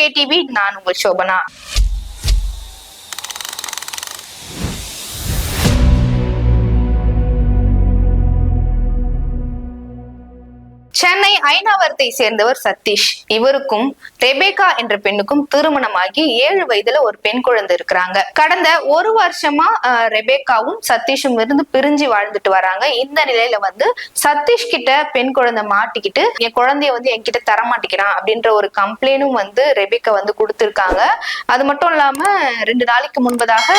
K TV நான் உங்கள் சோபனா. சென்னை ஐநாவரத்தை சேர்ந்தவர் சதீஷ். இவருக்கும் ரெபேகா என்ற பெண்ணுக்கும் திருமணமாகி ஏழு வயதுல ஒரு பெண் குழந்தை இருக்கிறாங்க. கடந்த ஒரு வருஷமா ரெபேக்காவும் சதீஷும் இருந்து பிரிஞ்சு வாழ்ந்துட்டு வராங்க. இந்த நிலையில வந்து சதீஷ் கிட்ட பெண் குழந்தை மாட்டிக்கிட்டு என் குழந்தைய வந்து என்கிட்ட தர மாட்டேங்கிறான் அப்படின்ற ஒரு கம்ப்ளைண்டும் வந்து ரெபேக்கா வந்து கொடுத்திருக்காங்க. அது மட்டும் இல்லாம ரெண்டு நாளைக்கு முன்பதாக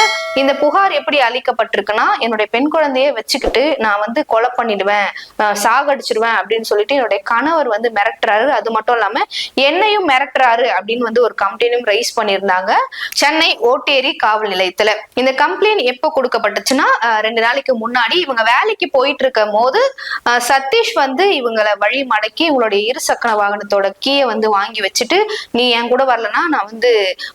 இந்த புகார் எப்படி அளிக்கப்பட்டிருக்குன்னா என்னுடைய பெண் குழந்தைய வச்சுக்கிட்டு நான் வந்து கொலை பண்ணிடுவேன் சாகடிச்சிருவேன் அப்படின்னு சொல்லிட்டு என்னுடைய கணவர் வந்து மிரட்டுறாரு. அது மட்டும் இல்லாம என்னையும் மிரட்டுறாரு அப்படின்னு வந்து ஒரு கம்ப்ளைண்டும் ரைஸ் பண்ணியிருந்தாங்க. சென்னை ஓட்டேரி காவல் நிலையத்துல. இந்த கம்ப்ளைண்ட் எப்போ கொடுக்கப்பட்டுச்சுன்னா ரெண்டு நாளைக்கு முன்னாடி இவங்க வேலைக்கு போயிட்டு இருக்கும் போது சதீஷ் வந்து இவங்களை வழி மடக்கி இவங்களுடைய இரு சக்கர வாகனத்தோட கீயை வந்து வாங்கி வச்சுட்டு நீ என் கூட வரலன்னா நான் வந்து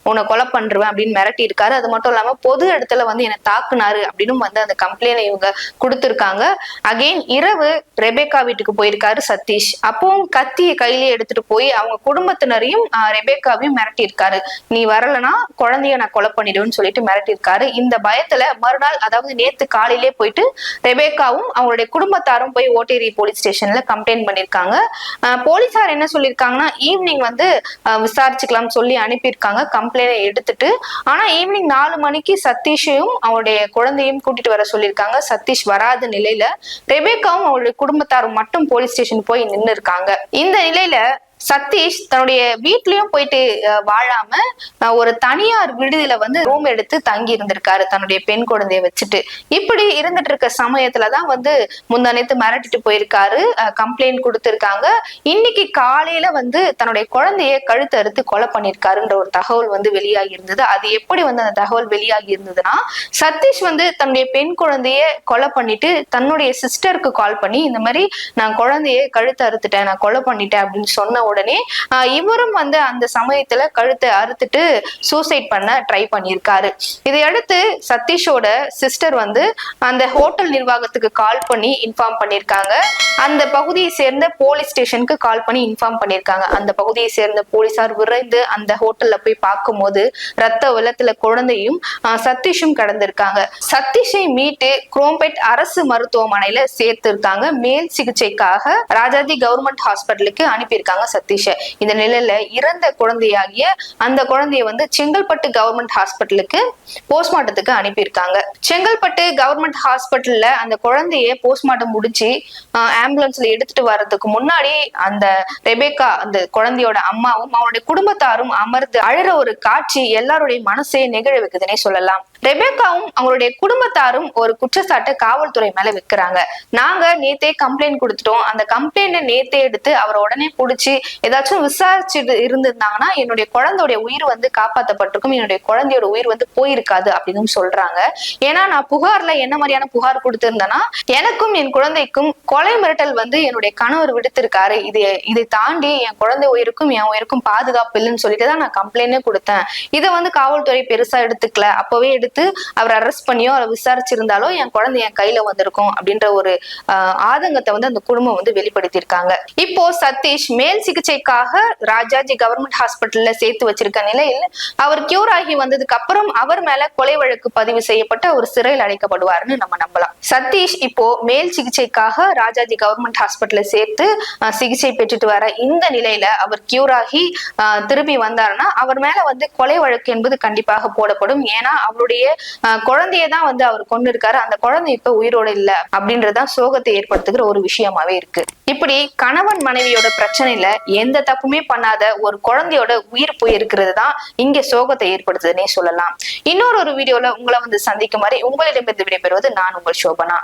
உன்னை கொலை பண்றேன் அப்படின்னு மிரட்டி இருக்காரு அது மட்டும் இல்லாம பொது இடத்துல வந்து என்னை தாக்குனாரு அப்படின்னு வந்து அந்த கம்ப்ளைண்ட் இவங்க கொடுத்திருக்காங்க. அகைன் இரவு ரெபேக்கா வீட்டுக்கு போயிருக்காரு சதீஷ். அப்பவும் கத்தியை கையிலே எடுத்துட்டு போய் அவங்க குடும்பத்தினரையும் ரெபேக்காவையும் மிரட்டி இருக்காரு நீ வரலனா குழந்தைய நான் கொலை பண்ணிடுவேன்னு சொல்லிட்டு மிரட்டி இருக்காரு இந்த பயத்துல மறுநாள் அதாவது நேத்து காலையிலே போயிட்டு ரெபேக்காவும் அவங்களுடைய குடும்பத்தாரும் போய் ஓட்டேரி போலீஸ் ஸ்டேஷன்ல கம்ப்ளைண்ட் பண்ணிருக்காங்க போலீஸார் என்ன சொல்லியிருக்காங்கன்னா ஈவினிங் வந்து விசாரிச்சுக்கலாம் சொல்லி அனுப்பியிருக்காங்க. கம்ப்ளைண்ட் எடுத்துட்டு ஆனா ஈவினிங் நாலு மணிக்கு சதீஷையும் அவருடைய குழந்தையும் கூட்டிட்டு வர சொல்லியிருக்காங்க. சதீஷ் வராத நிலையில ரெபேக்காவும் அவருடைய குடும்பத்தாரும் மட்டும் போலீஸ் ஸ்டேஷன் போய் நின்று இருக்காங்க இந்த நிலையில சதீஷ் தன்னுடைய வீட்லயும் போயிட்டு வாழாம ஒரு தனியார் விடுதியில வந்து ரூம் எடுத்து தங்கி இருந்திருக்காரு தன்னுடைய பெண் குழந்தைய வச்சுட்டு. இப்படி இருந்துட்டு இருக்க சமயத்துலதான் வந்து முந்தானத்து மிரட்டிட்டு போயிருக்காரு கம்ப்ளைண்ட் கொடுத்திருக்காங்க. இன்னைக்கு காலையில வந்து தன்னுடைய குழந்தைய கழுத்து அறுத்து கொலை பண்ணிருக்காருன்ற ஒரு தகவல் வந்து வெளியாகி இருந்தது. அது எப்படி வந்து அந்த தகவல் வெளியாகி இருந்ததுன்னா சதீஷ் வந்து தன்னுடைய பெண் குழந்தைய கொலை பண்ணிட்டு தன்னுடைய சிஸ்டருக்கு கால் பண்ணி இந்த மாதிரி நான் குழந்தைய கழுத்து அறுத்துட்டேன் நான் கொலை பண்ணிட்டேன் அப்படின்னு சொன்ன உடனே உடனே இவரும் வந்து அந்த சமயத்துல கழுத்தை அறுத்துட்டு சூசைட் பண்ண ட்ரை பண்ணியிருக்காரு. இதையடுத்து சதீஷோட சிஸ்டர் வந்து அந்த ஹோட்டல் நிர்வாகத்துக்கு கால் பண்ணி இன்ஃபார்ம் பண்ணியிருக்காங்க. அந்த பகுதியை சேர்ந்த போலீஸ் ஸ்டேஷனுக்கு கால் பண்ணி இன்ஃபார்ம் பண்ணியிருக்காங்க. அந்த பகுதியை சேர்ந்த போலீசார் விரைந்து அந்த ஹோட்டல்ல போய் பார்க்கும்போது ரத்த வெள்ளத்துல குழந்தையும் சதீஷும் கடந்திருக்காங்க. சதீஷை மீட்டு குரோம்பேட் அரசு மருத்துவமனையில சேர்த்திருக்காங்க. மேல் சிகிச்சைக்காக ராஜாஜி கவர்மெண்ட் ஹாஸ்பிட்டலுக்கு அனுப்பியிருக்காங்க சதீஷை. இந்த நிலையில இறந்த குழந்தையாகிய அந்த குழந்தைய வந்து செங்கல்பட்டு கவர்மெண்ட் ஹாஸ்பிட்டலுக்கு போஸ்ட்மார்ட்டத்துக்கு அனுப்பியிருக்காங்க. செங்கல்பட்டு கவர்மெண்ட் ஹாஸ்பிட்டல்ல அந்த குழந்தைய போஸ்ட்மார்ட்டம் முடிச்சு ஆம்புலன்ஸ்ல எடுத்துட்டு வர்றதுக்கு முன்னாடி அந்த ரெபேக்கா அந்த குழந்தையோட அம்மாவும் அவனுடைய குடும்பத்தாரும் அமர்ந்து அழுற ஒரு காட்சி எல்லாருடைய மனசே நிகழ வைக்குதுன்னே சொல்லலாம். ரெபேக்காவும் அவங்களுடைய குடும்பத்தாரும் ஒரு குற்றச்சாட்டை காவல்துறை மேல வைக்கிறாங்க. நாங்க நேத்தே கம்ப்ளைண்ட் கொடுத்துட்டோம். அந்த கம்ப்ளைண்ட நேத்தே எடுத்து அவரை உடனே புடிச்சு ஏதாச்சும் விசாரிச்சுட்டு இருந்திருந்தாங்கன்னா என்னுடைய குழந்தையுடைய உயிர் வந்து காப்பாத்தப்பட்டிருக்கும். என்னுடைய குழந்தையோட உயிர் வந்து போயிருக்காது அப்படின்னு சொல்றாங்க. ஏன்னா நான் புகார்ல என்ன மாதிரியான புகார் கொடுத்திருந்தேன்னா எனக்கும் என் குழந்தைக்கும் கொலை மிரட்டல் வந்து என்னுடைய கணவர் விடுத்திருக்காரு. இது இதை தாண்டி என் குழந்தை உயிருக்கும் என் உயிருக்கும் பாதுகாப்பு இல்லைன்னு சொல்லிட்டு தான் நான் கம்ப்ளைண்டே கொடுத்தேன். இதை வந்து காவல்துறை பெருசா எடுத்துக்கல. அப்பவே எடுத்து எடுத்து அவர் அரெஸ்ட் பண்ணியோ அவரை விசாரிச்சிருந்தாலோ என் குழந்தை என் கையில வந்திருக்கும் அப்படின்ற ஒரு ஆதங்கத்தை வந்து அந்த குடும்பம் வந்து வெளிப்படுத்தியிருக்காங்க. இப்போ சதீஷ் மேல் சிகிச்சைக்காக ராஜாஜி கவர்மெண்ட் ஹாஸ்பிட்டல்ல சேர்த்து வச்சிருக்க நிலையில் அவர் கியூர் ஆகி வந்ததுக்கு அப்புறம் அவர் மேல கொலை வழக்கு பதிவு செய்யப்பட்டு அவர் சிறையில் அடைக்கப்படுவாருன்னு நம்ம நம்பலாம். சதீஷ் இப்போ மேல் சிகிச்சைக்காக ராஜாஜி கவர்மெண்ட் ஹாஸ்பிட்டல்ல சேர்த்து சிகிச்சை பெற்றுட்டு வர இந்த நிலையில அவர் கியூர் ஆகி திரும்பி வந்தாருன்னா அவர் மேல வந்து கொலை வழக்கு என்பது கண்டிப்பாக போடப்படும். ஏன்னா அவருடைய தன்னுடைய குழந்தைய தான் வந்து அவர் கொண்டு இருக்காரு அந்த குழந்தை இப்ப உயிரோட இல்ல அப்படின்றதான் சோகத்தை ஏற்படுத்துகிற ஒரு விஷயமாவே இருக்கு. இப்படி கணவன் மனைவியோட பிரச்சனையில எந்த தப்புமே பண்ணாத ஒரு குழந்தையோட உயிர் போயிருக்கிறது தான் இங்க சோகத்தை ஏற்படுத்துதுன்னே சொல்லலாம். இன்னொரு ஒரு வீடியோல உங்களை வந்து சந்திக்கும் வரை உங்களிடமிருந்து விடைபெறுவது நான் உங்கள் சோபனா.